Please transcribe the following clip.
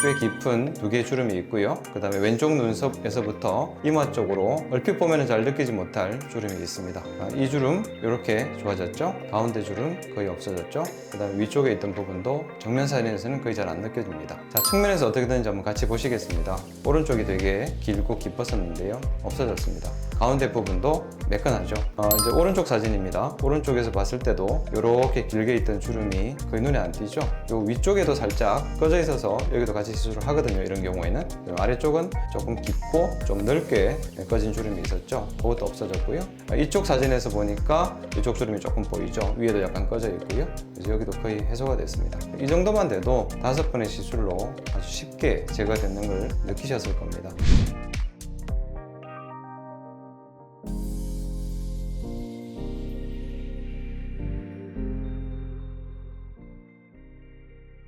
꽤 깊은 두 개의 주름이 있고요. 그 다음에 왼쪽 눈썹에서부터 이마 쪽으로 얼핏 보면 잘 느끼지 못할 주름이 있습니다. 아, 이 주름 이렇게 좋아졌죠. 가운데 주름 거의 없어졌죠. 그 다음에 위쪽에 있던 부분도 정면 사진에서는 거의 잘 안 느껴집니다. 자, 측면에서 어떻게 되는지 한번 같이 보시겠습니다. 오른쪽이 되게 길고 깊었었는데요. 없어졌습니다. 가운데 부분도 매끈하죠. 어, 이제 오른쪽 사진입니다. 오른쪽에서 봤을 때도 이렇게 길게 있던 주름이 거의 눈에 안 띄죠. 요 위쪽에도 살짝 꺼져 있어서 여기도 같이 시술을 하거든요. 이런 경우에는 요 아래쪽은 조금 깊고 좀 넓게 꺼진 주름이 있었죠. 그것도 없어졌고요. 아, 이쪽 사진에서 보니까 이쪽 주름이 조금 보이죠. 위에도 약간 꺼져 있고요. 그래서 여기도 거의 해소가 됐습니다. 이 정도만 돼도 다섯 번의 시술로 아주 쉽게 제거되는 걸 느끼셨을 겁니다.